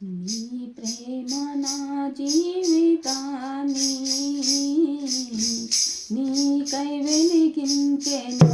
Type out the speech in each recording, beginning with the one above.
నీ ప్రేమ నా జీవితాన్ని నీకై వెలిగించెను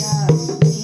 Yes.